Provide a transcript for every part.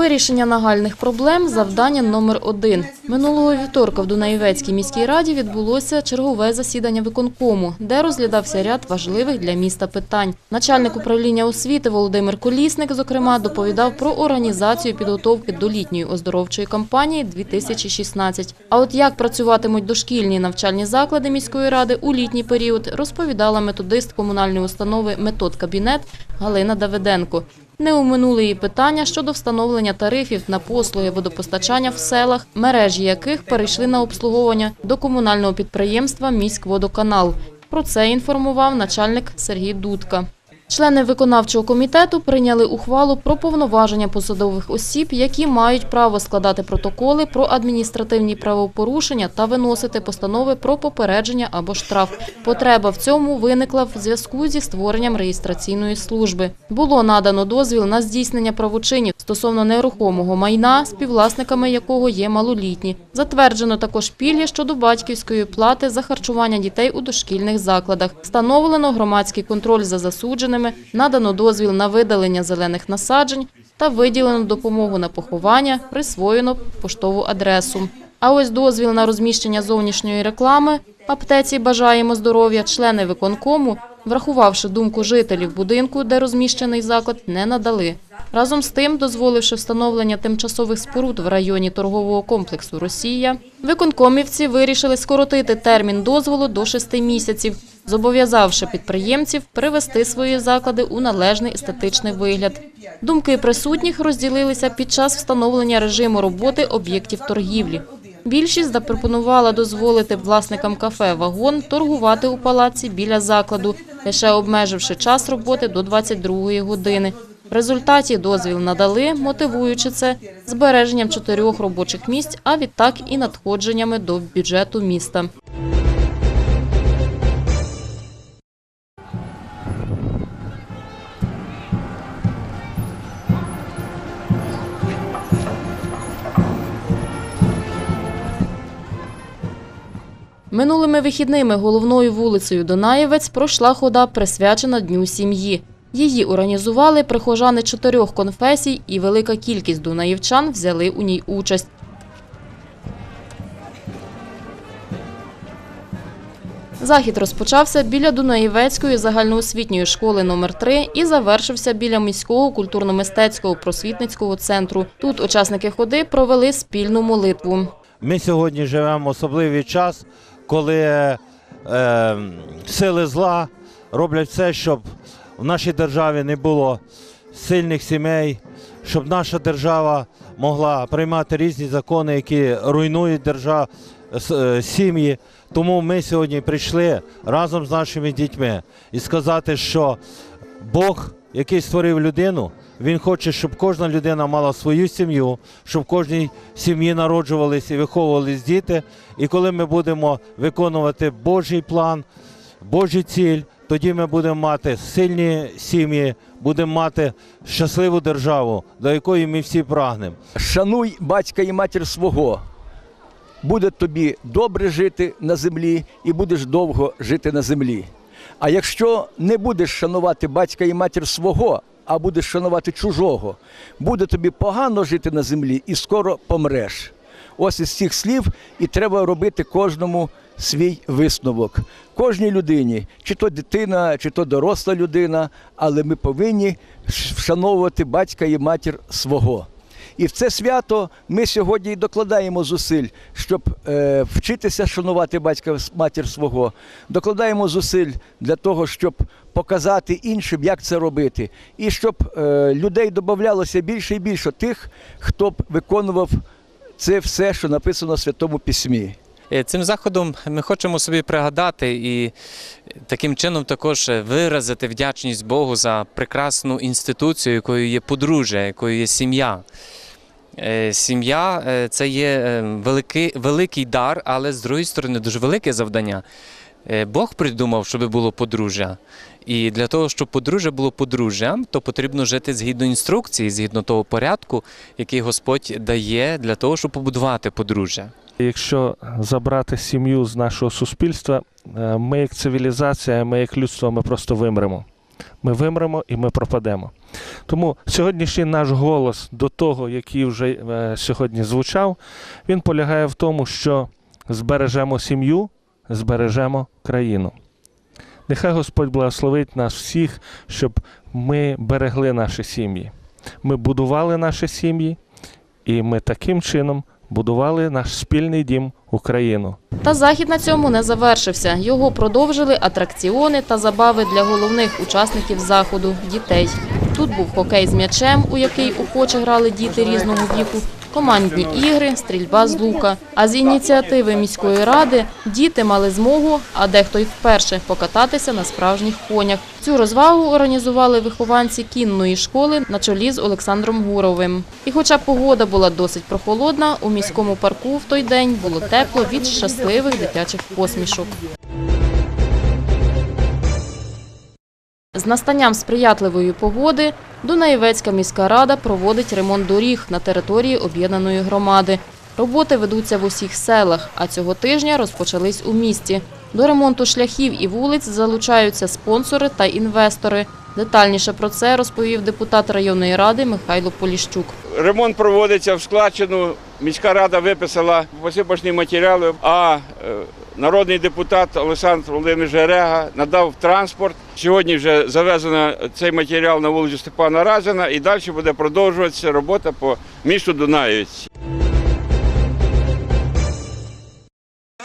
Вирішення нагальних проблем завдання номер один. Минулого вівторка в Дунаєвецькій міській раді відбулося чергове засідання виконкому, де розглядався ряд важливих для міста питань. Начальник управління освіти Володимир Колісник, зокрема, доповідав про організацію підготовки до літньої оздоровчої кампанії 2016. А от як працюватимуть дошкільні навчальні заклади міської ради у літній період, розповідала методист комунальної установи «Метод Кабінет» Галина Давиденко. Не уминули і питання щодо встановлення тарифів на послуги водопостачання в селах, мережі яких перейшли на обслуговування до комунального підприємства «Міськводоканал». Про це інформував начальник Сергій Дудка. Члени виконавчого комітету прийняли ухвалу про повноваження посадових осіб, які мають право складати протоколи про адміністративні правопорушення та виносити постанови про попередження або штраф. Потреба в цьому виникла в зв'язку зі створенням реєстраційної служби. Було надано дозвіл на здійснення правочинів стосовно нерухомого майна, співвласниками якого є малолітні. Затверджено також пільги щодо батьківської плати за харчування дітей у дошкільних закладах. Встановлено громадський контроль за засудженими, надано дозвіл на видалення зелених насаджень та виділено допомогу на поховання, присвоєно поштову адресу. А ось дозвіл на розміщення зовнішньої реклами аптеці «Бажаємо здоров'я» члени виконкому, врахувавши думку жителів будинку, де розміщений заклад, не надали. Разом з тим, дозволивши встановлення тимчасових споруд в районі торгового комплексу «Росія», виконкомівці вирішили скоротити термін дозволу до шести місяців, зобов'язавши підприємців привести свої заклади у належний естетичний вигляд. Думки присутніх розділилися під час встановлення режиму роботи об'єктів торгівлі. Більшість запропонувала дозволити власникам кафе «Вагон» торгувати у палаці біля закладу, лише обмеживши час роботи до 22-ї години. В результаті дозвіл надали, мотивуючи це збереженням чотирьох робочих місць, а відтак і надходженнями до бюджету міста. Минулими вихідними головною вулицею Донаєвець пройшла хода, присвячена Дню сім'ї. Її організували прихожани чотирьох конфесій і велика кількість дунаївчан взяли у ній участь. Захід розпочався біля Дунаєвецької загальноосвітньої школи номер 3 і завершився біля міського культурно-мистецького просвітницького центру. Тут учасники ходи провели спільну молитву. Ми сьогодні живемо особливий час, коли е, сили зла роблять все, щоб в нашій державі не було сильних сімей, щоб наша держава могла приймати різні закони, які руйнують держав, е, сім'ї. Тому ми сьогодні прийшли разом з нашими дітьми і сказати, що Бог, який створив людину, він хоче, щоб кожна людина мала свою сім'ю, щоб кожній сім'ї народжувалися і виховувались діти. І коли ми будемо виконувати Божий план, Божий ціль, тоді ми будемо мати сильні сім'ї, будемо мати щасливу державу, до якої ми всі прагнемо. Шануй батька і матір свого. Буде тобі добре жити на землі і будеш довго жити на землі. А якщо не будеш шанувати батька і матір свого, а будеш шанувати чужого, буде тобі погано жити на землі і скоро помреш. Ось із цих слів і треба робити кожному свій висновок. Кожній людині, чи то дитина, чи то доросла людина, але ми повинні вшановувати батька і матір свого. І в це свято ми сьогодні і докладаємо зусиль, щоб е, вчитися шанувати батька матір свого. Докладаємо зусиль для того, щоб показати іншим, як це робити, і щоб е, людей додавалося більше і більше тих, хто б виконував це все, що написано в Святому Письмі. Е, Цим заходом ми хочемо собі пригадати і таким чином також виразити вдячність Богу за прекрасну інституцію, якою є подружжя, якою є сім'я. Е, Сім'я е, це є е, великий, великий дар, але з другої сторони дуже велике завдання. Бог придумав, щоб було подружжя. І для того, щоб подружжя було подружжям, то потрібно жити згідно інструкції, згідно того порядку, який Господь дає для того, щоб побудувати подружжя. Якщо забрати сім'ю з нашого суспільства, ми як цивілізація, ми як людство, ми просто вимремо. Ми вимремо і ми пропадемо. Тому сьогоднішній наш голос до того, який вже е, сьогодні звучав, він полягає в тому, що збережемо сім'ю, збережемо країну. Нехай Господь благословить нас всіх, щоб ми берегли наші сім'ї. Ми будували наші сім'ї, і ми таким чином будували наш спільний дім Україну. Та захід на цьому не завершився. Його продовжили атракціони та забави для головних учасників заходу дітей. Тут був хокей з м'ячем, у який охоче грали діти різного віку, командні ігри, стрільба з лука. А з ініціативи міської ради діти мали змогу, а дехто й вперше покататися на справжніх конях. Цю розвагу організували вихованці кінної школи на чолі з Олександром Гуровим. І хоча погода була досить прохолодна, у міському парку в той день було тепло від щасливих дитячих посмішок. З настанням сприятливої погоди Дунаєвецька міська рада проводить ремонт доріг на території об'єднаної громади. Роботи ведуться в усіх селах, а цього тижня розпочались у місті. До ремонту шляхів і вулиць залучаються спонсори та інвестори. Детальніше про це розповів депутат районної ради Михайло Поліщук. Ремонт проводиться в складчину. Міська рада виписала посипочні матеріали, а е, народний депутат Олександр Володимирович Жерега надав транспорт. Сьогодні вже завезено цей матеріал на вулицю Степана Разина і далі буде продовжуватися робота по місту Дунаєвець.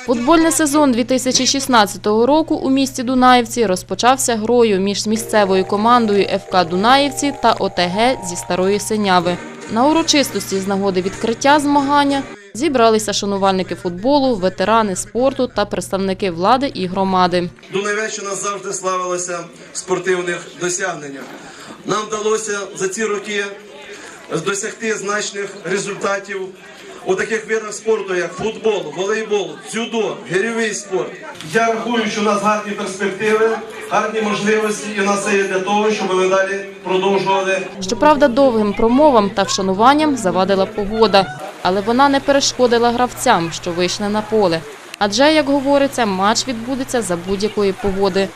Футбольний сезон 2016 року у місті Дунаївці розпочався грою між місцевою командою ФК Дунаївці та ОТГ зі Старої Синяви. На урочистості з нагоди відкриття змагання зібралися шанувальники футболу, ветерани спорту та представники влади і громади. Дунаєвеччина завжди славилася в спортивних досягненнях. Нам вдалося за ці роки досягти значних результатів у таких видах спорту, як футбол, волейбол, дзюдо, гирьовий спорт. Я рахую, що у нас гарні перспективи, гарні можливості, і у нас це є для того, щоб ми далі продовжували Щоправда, довгим промовам та вшануванням завадила погода, але вона не перешкодила гравцям, що вийшли на поле. Адже, як говориться, матч відбудеться за будь-якої погоди.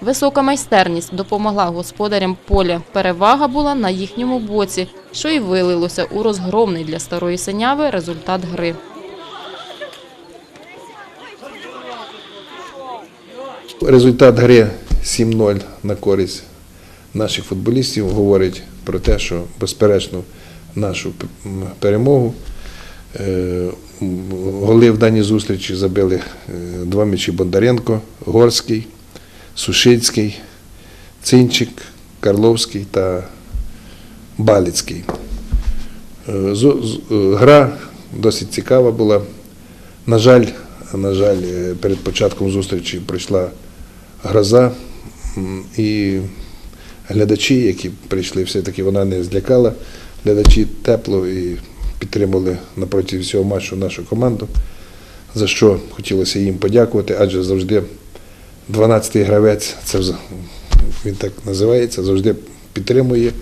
Висока майстерність допомогла господарям поля. Перевага була на їхньому боці, що й вилилося у розгромний для старої синяви результат гри. Результат гри 7-0 на користь наших футболістів говорить про те, що безперечно нашу перемогу. Е, Голи в даній зустрічі забили е, два м'ячі Бондаренко, Горський, Сушицький, Цинчик, Карловський та Балицький. Е, Гра досить цікава була. На жаль, на жаль, перед початком зустрічі пройшла гроза, і глядачі, які прийшли, все-таки вона не злякала. Глядачі тепло і підтримали напроти всього матчу нашу команду, за що хотілося їм подякувати, адже завжди 12-й гравець, це він так називається, завжди підтримує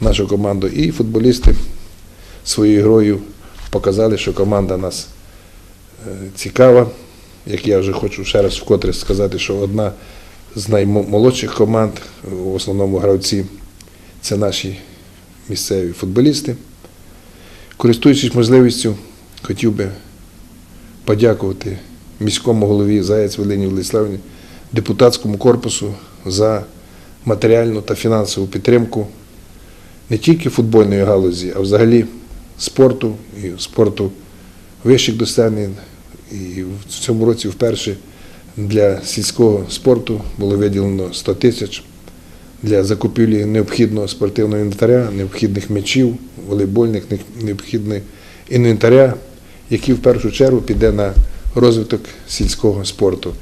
нашу команду. І футболісти своєю грою показали, що команда нас е, цікава. Як я вже хочу ще раз вкотре сказати, що одна з наймолодших команд, в основному гравці, це наші місцеві футболісти. Користуючись можливістю, хотів би подякувати міському голові Заяць Велині Владиславівні, депутатському корпусу за матеріальну та фінансову підтримку не тільки футбольної галузі, а взагалі спорту і спорту вищих досягнень. І в цьому році вперше для сільського спорту було виділено 100 тисяч для закупівлі необхідного спортивного інвентаря, необхідних м'ячів, волейбольних, необхідних інвентаря, який в першу чергу піде на розвиток сільського спорту.